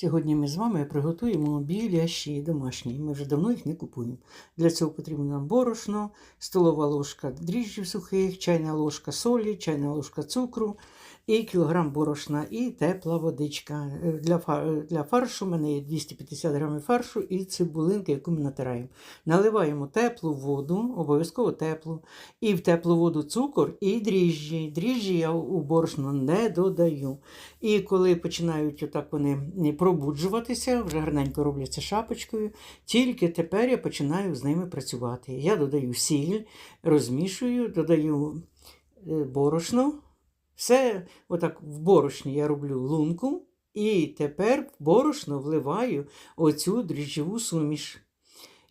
Сьогодні ми з вами приготуємо біляші домашні. Ми вже давно їх не купуємо. Для цього потрібно нам борошно, столова ложка дріжджів сухих, чайна ложка солі, чайна ложка цукру і кілограм борошна і тепла водичка. Е, Для, для фаршу в мене є 250 грамів фаршу і цибулинки, яку ми натираємо. Наливаємо теплу воду, обов'язково теплу, і в теплу воду цукор і дріжджі. Дріжджі я у борошно не додаю. І коли починають отак вони пробуджуватися, вже гарненько робляться шапочкою, тільки тепер я починаю з ними працювати. Я додаю сіль, розмішую, додаю е, борошно. Все отак в борошні я роблю лунку, і тепер в борошно вливаю оцю дріжджову суміш.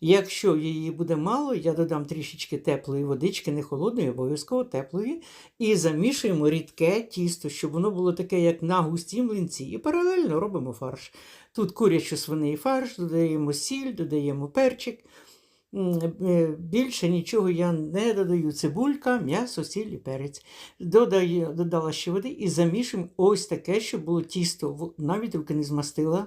Якщо її буде мало, я додам трішечки теплої водички, не холодної, обов'язково теплої, і замішуємо рідке тісто, щоб воно було таке, як на густій млинці. І паралельно робимо фарш. Тут курячо свиний фарш, додаємо сіль, додаємо перчик. Е, Більше нічого я не додаю. Цибулька, м'ясо, сіль і перець. Додаю, додала ще води і замішуємо ось таке, щоб було тісто. Навіть руки не змастила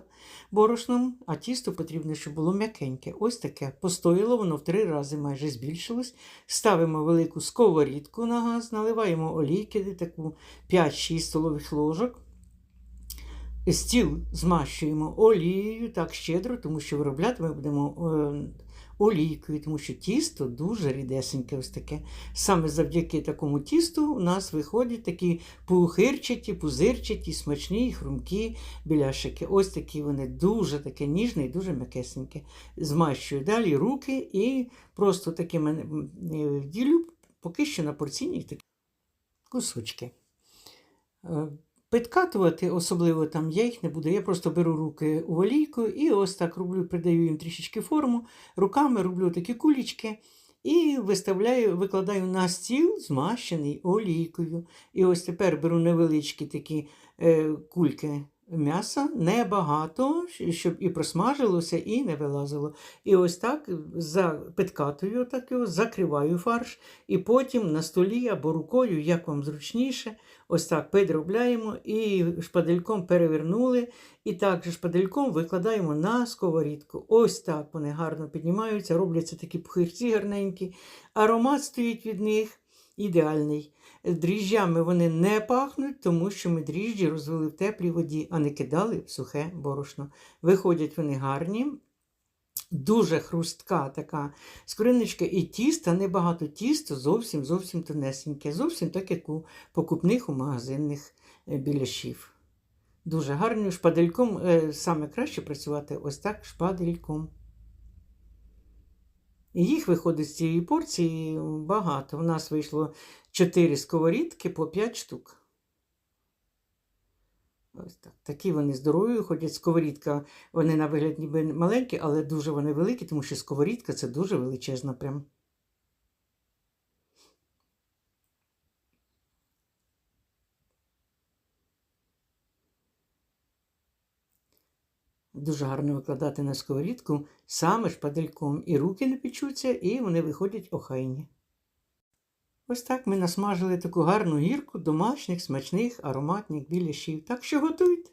борошном, а тісто потрібно, щоб було м'якеньке. Ось таке. Постояло воно в три рази майже збільшилось. Ставимо велику сковорідку на газ, наливаємо олійки, таку 5-6 столових ложок. Стіл змащуємо олією так щедро, тому що виробляти ми будемо е, олійкою, тому що тісто дуже рідесеньке. ось таке. Саме завдяки такому тісту у нас виходять такі пухирчаті, пузирчаті, смачні, хрумкі біляшики. Ось такі вони дуже таке ніжне і дуже м'якесеньке. Змащую далі руки і просто такими е, ділю поки що на порційні такі кусочки. Підкатувати, особливо там я їх не буду. Я просто беру руки у олійку і ось так роблю, придаю їм трішечки форму. Руками роблю такі кулічки і виставляю, викладаю на стіл, змащений олійкою. І ось тепер беру невеличкі такі е, кульки м'яса, небагато, щоб і просмажилося, і не вилазило. І ось так за, підкатую так його, закриваю фарш, і потім на столі або рукою, як вам зручніше, ось так підробляємо і шпадельком перевернули. І так же шпадельком викладаємо на сковорідку. Ось так вони гарно піднімаються, робляться такі пухирці гарненькі. Аромат стоїть від них ідеальний. Дріжджами вони не пахнуть, тому що ми дріжджі розвели в теплій воді, а не кидали в сухе борошно. Виходять вони гарні. Дуже хрустка така скориночка і тіста, небагато тіста, зовсім зовсім тонесеньке, зовсім так, як у покупних у магазинних е, біляшів. Дуже гарно. Шпадельком е, саме краще працювати ось так шпадельком. Їх виходить з цієї порції багато. У нас вийшло 4 сковорідки по 5 штук. Ось так. Такі вони здорові ходять. Сковорідка, вони на вигляд ніби маленькі, але дуже вони великі, тому що сковорідка це дуже величезна прям. Дуже гарно викладати на сковорідку саме шпадельком. І руки не печуться, і вони виходять охайні. Ось так ми насмажили таку гарну гірку домашніх, смачних, ароматних біляшів. Так що готуйте.